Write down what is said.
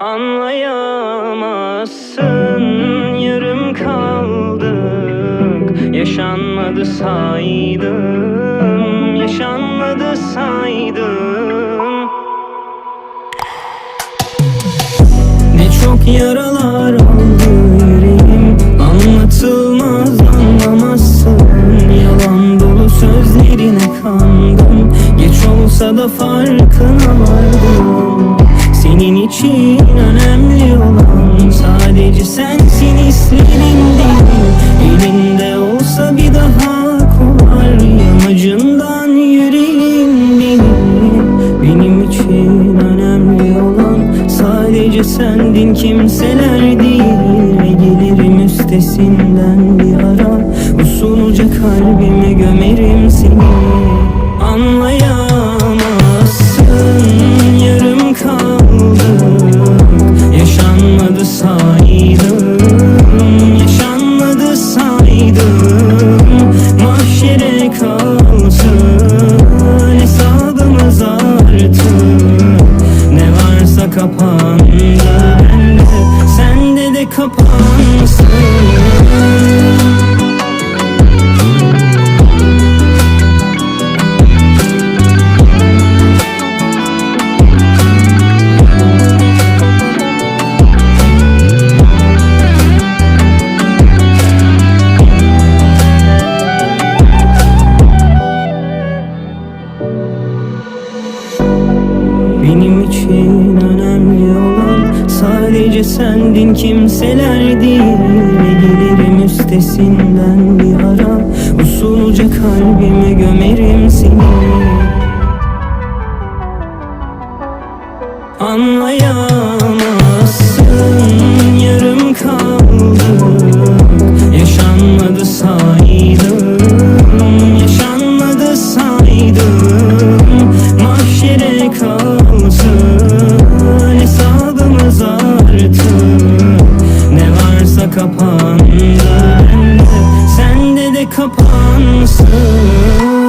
Anlayamazsın yarım kaldık. Yaşanmadı saydım Yaşanmadı saydım. Ne çok yaralar aldı yüreğim Anlatılmaz anlamazsın. Yalan dolu sözlerine kandım. Geç olsa da farkına vardım Senin için önemli olan Sadece sensin hislerin değil. Elinde olsa bir daha kovar Yamacından yüreğim benim Benim için önemli olan Sadece sendin kimseler değil. Ve gelirim üstesinden bir ara Usulca kalbime gömerim seni bilmedin kimseler değil Ne gelirim üstesinden bir ara. Usulca kalbime gömerim seni. Anlayamazsın yarım kaldı Yaşanmadı saydım. insansın